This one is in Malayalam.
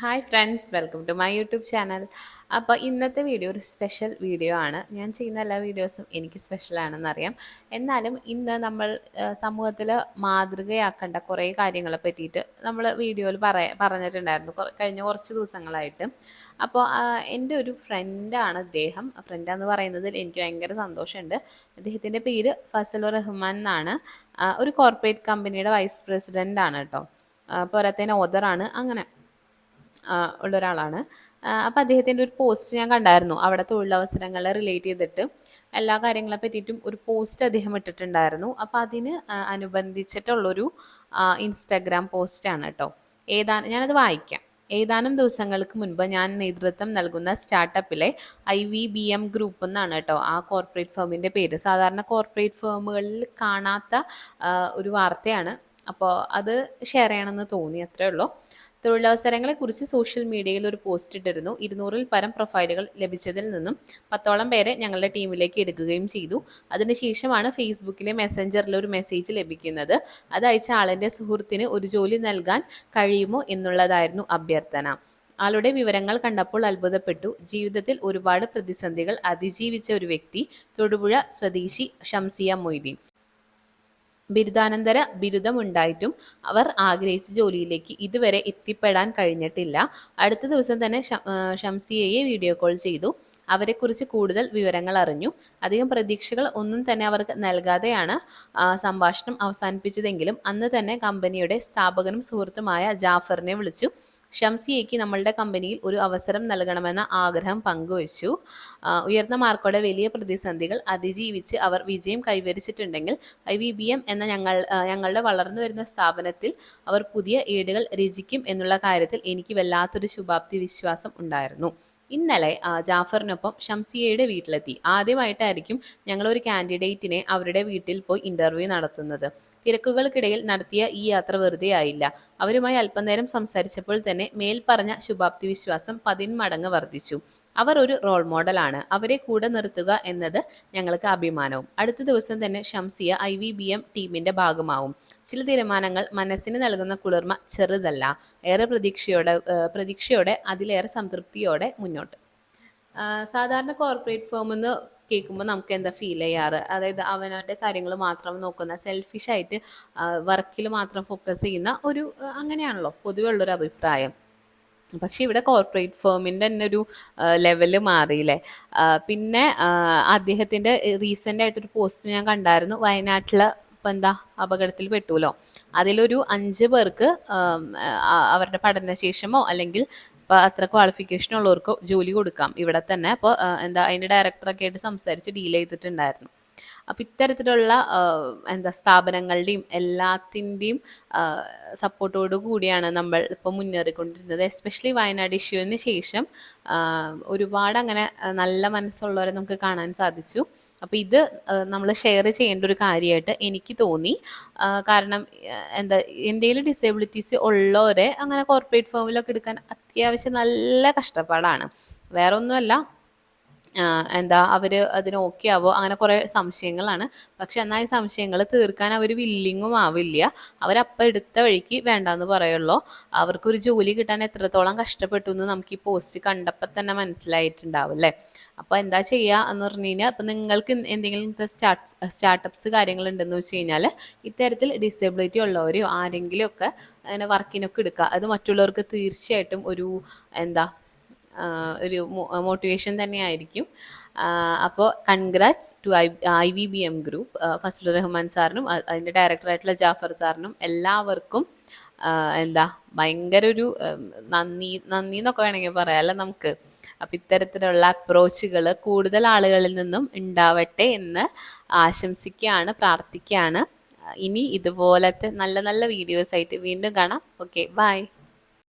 Hi friends welcome to my YouTube channel അപ്പോൾ ഇന്നത്തെ വീഡിയോ ഒരു സ്പെഷ്യൽ വീഡിയോ ആണ്. ഞാൻ ചെയ്യുന്ന എല്ലാ വീഡിയോസും എനിക്ക് സ്പെഷ്യലാണെന്നറിയാം എന്നാലും ഇന്ന് നമ്മൾ സമൂഹത്തിൽ മാതൃകയാക്കേണ്ട കുറേ കാര്യങ്ങളെ പറ്റിയിട്ട് നമ്മൾ വീഡിയോയിൽ പറയ പറഞ്ഞിട്ടുണ്ടായിരുന്നു കഴിഞ്ഞ കുറച്ച് ദിവസങ്ങളായിട്ട്. അപ്പോൾ എന്റെ ഒരു ഫ്രണ്ടാണ് അദ്ദേഹം. ഫ്രണ്ടാന്ന് പറയുന്നതിൽ എനിക്ക് ഭയങ്കര സന്തോഷമുണ്ട്. അദ്ദേഹത്തിന്റെ പേര് ഫസൽ റഹ്മാൻ എന്നാണ്. ഒരു കോർപ്പറേറ്റ് കമ്പനിയുടെ വൈസ് പ്രസിഡന്റ് ആണ് കേട്ടോ. പോരാത്തതിന് ഓദറാണ് അങ്ങനെ ഉള്ള ഒരാളാണ് അപ്പോൾ അദ്ദേഹത്തിന്റെ ഒരു പോസ്റ്റ് ഞാൻ കണ്ടായിരുന്നു. അവിടെ തൊഴിലവസരങ്ങളെ റിലേറ്റ് ചെയ്തിട്ട് എല്ലാ കാര്യങ്ങളെ പറ്റിയിട്ടും ഒരു പോസ്റ്റ് അദ്ദേഹം ഇട്ടിട്ടുണ്ടായിരുന്നു. അപ്പോൾ അതിന് അനുബന്ധിച്ചിട്ടുള്ളൊരു ഇൻസ്റ്റാഗ്രാം പോസ്റ്റാണ് കേട്ടോ ഏതാനും ഞാനത് വായിക്കാം. ഏതാനും ദിവസങ്ങൾക്ക് മുൻപ് ഞാൻ നേതൃത്വം നൽകുന്ന സ്റ്റാർട്ടപ്പിലെ I V B M group എന്നാണ് കേട്ടോ ആ കോർപ്പറേറ്റ് ഫേമിന്റെ പേര്. സാധാരണ കോർപ്പറേറ്റ് ഫേമുകളിൽ കാണാത്ത ഒരു വാർത്തയാണ്. അപ്പോൾ അത് ഷെയർ ചെയ്യണമെന്ന് തോന്നി അത്രേ ഉള്ളൂ. തൊഴിലവസരങ്ങളെക്കുറിച്ച് സോഷ്യൽ മീഡിയയിൽ ഒരു പോസ്റ്റ് ഇട്ടിരുന്നു. ഇരുന്നൂറിൽ പരം പ്രൊഫൈലുകൾ ലഭിച്ചതിൽ നിന്നും പത്തോളം പേരെ ഞങ്ങളുടെ ടീമിലേക്ക് എടുക്കുകയും ചെയ്തു. അതിനുശേഷമാണ് ഫേസ്ബുക്കിലെ മെസ്സഞ്ചറിൽ ഒരു മെസ്സേജ് ലഭിക്കുന്നത്. അത് അയച്ച ആളിന്റെ സുഹൃത്തിന് ഒരു ജോലി നൽകാൻ കഴിയുമോ എന്നുള്ളതായിരുന്നു അഭ്യർത്ഥന. ആളുടെ വിവരങ്ങൾ കണ്ടപ്പോൾ അത്ഭുതപ്പെട്ടു. ജീവിതത്തിൽ ഒരുപാട് പ്രതിസന്ധികൾ അതിജീവിച്ച ഒരു വ്യക്തി തൊടുപുഴ സ്വദേശി ഷംസിയ മൊയ്തീൻ. ബിരുദാനന്തര ബിരുദമുണ്ടായിട്ടും അവർ ആഗ്രഹിച്ച ജോലിയിലേക്ക് ഇതുവരെ എത്തിപ്പെടാൻ കഴിഞ്ഞിട്ടില്ല. അടുത്ത ദിവസം തന്നെ ഷംസിയയെ വീഡിയോ കോൾ ചെയ്തു. അവരെക്കുറിച്ച് കൂടുതൽ വിവരങ്ങൾ അറിഞ്ഞു. അധികം പ്രതീക്ഷകൾ ഒന്നും തന്നെ അവർക്ക് നൽകാതെയാണ് സംഭാഷണം അവസാനിപ്പിച്ചതെങ്കിലും അന്ന് തന്നെ കമ്പനിയുടെ സ്ഥാപകനും സുഹൃത്തുമായ ജാഫറിനെ വിളിച്ചു. ഷംസിയയ്ക്ക് നമ്മളുടെ കമ്പനിയിൽ ഒരു അവസരം നൽകണമെന്ന ആഗ്രഹം പങ്കുവച്ചു. ഉയർന്ന മാർക്കോടെ വലിയ പ്രതിസന്ധികൾ അതിജീവിച്ച് അവർ വിജയം കൈവരിച്ചിട്ടുണ്ടെങ്കിൽ ഐ വി ബി എം എന്ന ഞങ്ങൾ ഞങ്ങളുടെ വളർന്നു വരുന്ന സ്ഥാപനത്തിൽ അവർ പുതിയ ഏടുകൾ രചിക്കും എന്നുള്ള കാര്യത്തിൽ എനിക്ക് വല്ലാത്തൊരു ശുഭാപ്തി വിശ്വാസം ഉണ്ടായിരുന്നു. ഇന്നലെ ജാഫറിനൊപ്പം ഷംസിയയുടെ വീട്ടിലെത്തി. ആദ്യമായിട്ടായിരിക്കും ഞങ്ങൾ ഒരു കാൻഡിഡേറ്റിനെ അവരുടെ വീട്ടിൽ പോയി ഇന്റർവ്യൂ നടത്തുന്നത്. തിരക്കുകൾക്കിടയിൽ നടത്തിയ ഈ യാത്ര വെറുതെ ആയില്ല. അവരുമായി അല്പനേരം സംസാരിച്ചപ്പോൾ തന്നെ മേൽപ്പറഞ്ഞ ശുഭാപ്തി വിശ്വാസം പതിന്മടങ്ങ് വർദ്ധിച്ചു. അവർ ഒരു റോൾ മോഡലാണ് അവരെ കൂടെ നിർത്തുക എന്നത് ഞങ്ങൾക്ക് അഭിമാനവും. അടുത്ത ദിവസം തന്നെ Shamsiya I V B M ടീമിന്റെ ഭാഗമാവും. ചില തീരുമാനങ്ങൾ മനസ്സിന് നൽകുന്ന കുളിർമ ചെറുതല്ല. ഏറെ പ്രതീക്ഷയോടെ പ്രതീക്ഷയോടെ അതിലേറെ സംതൃപ്തിയോടെ മുന്നോട്ട്. സാധാരണ കോർപ്പറേറ്റ് ഫോമിൽ എന്ന് കേൾക്കുമ്പോൾ നമുക്ക് എന്താ ഫീൽ ചെയ്യാറ്? അതായത് അവനവന്റെ കാര്യങ്ങൾ മാത്രം നോക്കുന്ന സെൽഫിഷ് ആയിട്ട് വർക്കിൽ മാത്രം ഫോക്കസ് ചെയ്യുന്ന ഒരു അങ്ങനെയാണല്ലോ പൊതുവെ ഉള്ളൊരു അഭിപ്രായം. പക്ഷേ ഇവിടെ കോർപ്പറേറ്റ് ഫേമിന്റെ തന്നെ ഒരു ലെവൽ മാറിയില്ലേ? പിന്നെ അദ്ദേഹത്തിന്റെ റീസെന്റ് ആയിട്ടൊരു പോസ്റ്റ് ഞാൻ കണ്ടായിരുന്നു. വയനാട്ടിലെ ഇപ്പം എന്താ അപകടത്തിൽ പെട്ടുല്ലോ. അതിലൊരു അഞ്ച് പേർക്ക് അവരുടെ പഠനശേഷമോ അല്ലെങ്കിൽ ഇപ്പം അത്ര ക്വാളിഫിക്കേഷൻ ഉള്ളവർക്ക് ജോലി കൊടുക്കാം. ഇവിടെ തന്നെ. അപ്പോൾ എന്താ അതിന്റെ ഡയറക്ടറൊക്കെ ആയിട്ട് സംസാരിച്ച് ഡീൽ ചെയ്തിട്ടുണ്ടായിരുന്നു. അപ്പം ഇത്തരത്തിലുള്ള എന്താ സ്ഥാപനങ്ങളുടെയും എല്ലാത്തിന്റെയും സപ്പോർട്ടോട് കൂടിയാണ് നമ്മൾ ഇപ്പോൾ മുന്നേറിക്കൊണ്ടിരുന്നത്. എസ്പെഷ്യലി വയനാട് ഇഷ്യൂവിന് ശേഷം ഒരുപാട് അങ്ങനെ നല്ല മനസ്സുള്ളവരെ നമുക്ക് കാണാൻ സാധിച്ചു. അപ്പോൾ ഇത് നമ്മൾ ഷെയർ ചെയ്യേണ്ട ഒരു കാര്യമായിട്ട് എനിക്ക് തോന്നി. കാരണം എന്താ എന്തെങ്കിലും ഡിസേബിലിറ്റീസ് ഉള്ളവരെ അങ്ങനെ കോർപ്പറേറ്റ് ഫേമിലൊക്കെ എടുക്കാൻ അത്യാവശ്യം നല്ല കഷ്ടപ്പാടാണ്. വേറെ ഒന്നുമല്ല ആ, എന്താ അവർ അതിന് ഓക്കെ ആവോ? അങ്ങനെ കുറേ സംശയങ്ങളാണ്. പക്ഷെ എന്നാൽ ഈ സംശയങ്ങൾ തീർക്കാൻ അവർ വില്ലിങ്ങും ആവില്ല. അവരപ്പം എടുത്ത വഴിക്ക് വേണ്ടാന്ന് പറയുള്ളൂ. അവർക്കൊരു ജോലി കിട്ടാൻ എത്രത്തോളം കഷ്ടപ്പെട്ടു എന്ന് നമുക്ക് ഈ പോസ്റ്റ് കണ്ടപ്പോൾ തന്നെ മനസ്സിലായിട്ടുണ്ടാവും അല്ലേ? അപ്പോൾ എന്താ ചെയ്യുക എന്ന് പറഞ്ഞു കഴിഞ്ഞാൽ ഇപ്പം നിങ്ങൾക്ക് എന്തെങ്കിലും സ്റ്റാർട്ട് സ്റ്റാർട്ടപ്സ് കാര്യങ്ങളുണ്ടെന്ന് വെച്ച് കഴിഞ്ഞാൽ ഇത്തരത്തിൽ ഡിസബിലിറ്റി ഉള്ളവരെയോ ആരെങ്കിലും ഒക്കെ അങ്ങനെ വർക്കിനൊക്കെ എടുക്കുക. അത് മറ്റുള്ളവർക്ക് തീർച്ചയായിട്ടും ഒരു എന്താ ഒരു മോട്ടിവേഷൻ തന്നെയായിരിക്കും. അപ്പോൾ congrats to I I V B M group Fazlur Rahman സാറിനും അതിന്റെ ഡയറക്ടറായിട്ടുള്ള ജാഫർ സാറിനും എല്ലാവർക്കും എന്താ ഭയങ്കര ഒരു നന്ദി നന്ദി എന്നൊക്കെ വേണമെങ്കിൽ പറയാമല്ലോ നമുക്ക് അപ്പം ഇത്തരത്തിലുള്ള അപ്രോച്ചുകൾ കൂടുതൽ ആളുകളിൽ നിന്നും ഉണ്ടാവട്ടെ എന്ന് ആശംസിക്കുകയാണ് പ്രാർത്ഥിക്കുകയാണ്. ഇനി ഇതുപോലത്തെ നല്ല നല്ല വീഡിയോസ് ആയിട്ട് വീണ്ടും കാണാം. Okay bye